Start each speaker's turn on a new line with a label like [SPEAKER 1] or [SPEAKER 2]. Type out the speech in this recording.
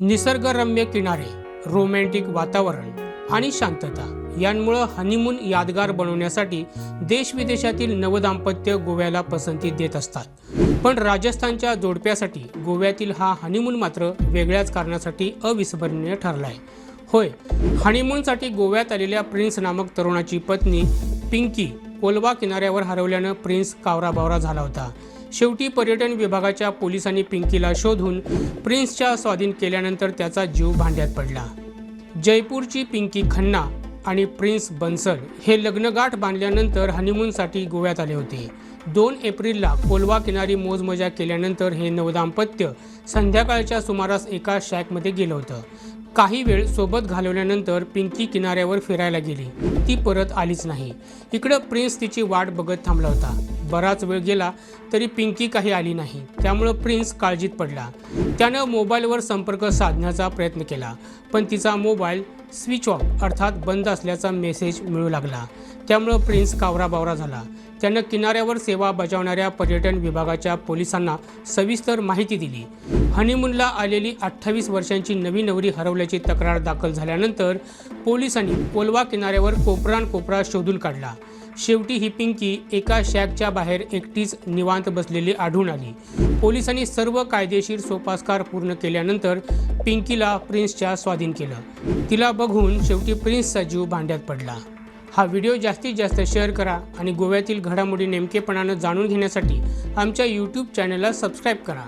[SPEAKER 1] निसर्गरम्य किनारे रोमॅन्टिक वातावरण आणि शांतता यांमुळं हनीमून यादगार बनवण्यासाठी देशविदेशातील नवदाम्पत्य गोव्याला पसंती देत असतात. पण राजस्थानच्या जोडप्यासाठी गोव्यातील हा हनीमून मात्र वेगळ्याच कारणासाठी अविस्मरणीय ठरलाय. होय हनीमूनसाठी गोव्यात आलेल्या प्रिन्स नामक तरुणाची पत्नी पिंकी कोलवा किनाऱ्यावर हरवल्यानं प्रिन्स कावराबावरा झाला होता. शेवटी पर्यटन विभागाच्या पोलिसांनी पिंकीला शोधून प्रिन्सच्या स्वाधीन केल्यानंतर त्याचा जीव भांड्यात पडला. जयपूरची पिंकी खन्ना आणि प्रिन्स बन्सल हे लग्नगाठ बांधल्यानंतर हनीमूनसाठी गोव्यात आले होते. दोन एप्रिलला कोलवा किनारी मोजमजा केल्यानंतर हे नवदाम्पत्य संध्याकाळच्या सुमारास एका शॅकमध्ये गेलं होतं. काही वेळ सोबत घालवल्यानंतर पिंकी किनाऱ्यावर फिरायला गेली. ती परत आलीच नाही. इकडं प्रिन्स तिची वाट बघत थांबला होता. बराच वेळ गेला तरी पिंकी काही आली नाही. त्यामुळं प्रिन्स काळजीत पडला. त्यानं मोबाईलवर संपर्क साधण्याचा प्रयत्न केला पण तिचा मोबाईल स्विच ऑफ अर्थात बंद असल्याचा मेसेज मिळू लागला. त्यामुळं प्रिन्स कावराबावरा झाला. त्यानं किनाऱ्यावर सेवा बजावणाऱ्या पर्यटन विभागाच्या पोलिसांना सविस्तर माहिती दिली. हनीमूनला आलेली अठ्ठावीस वर्षांची नवी नवरी हरवल्याची तक्रार दाखल झाल्यानंतर पोलिसांनी कोलवा किनाऱ्यावर कोपरान कोपरा शोधून काढला. शेवटी ही पिंकी एका शॅकच्या बाहेर एकटीच निवांत बसलेली आढळून आली. पोलिसांनी सर्व कायदेशीर सोपास्कार पूर्ण केल्यानंतर पिंकीला प्रिन्सच्या स्वाधीन केलं. तिला बघून शेवटी प्रिन्सचा जीव भांड्यात पडला. हा व्हिडिओ जास्तीत जास्त शेअर करा आणि गोव्यातील घडामोडी नेमकेपणानं जाणून घेण्यासाठी आमच्या यूट्यूब चॅनलला सबस्क्राईब करा.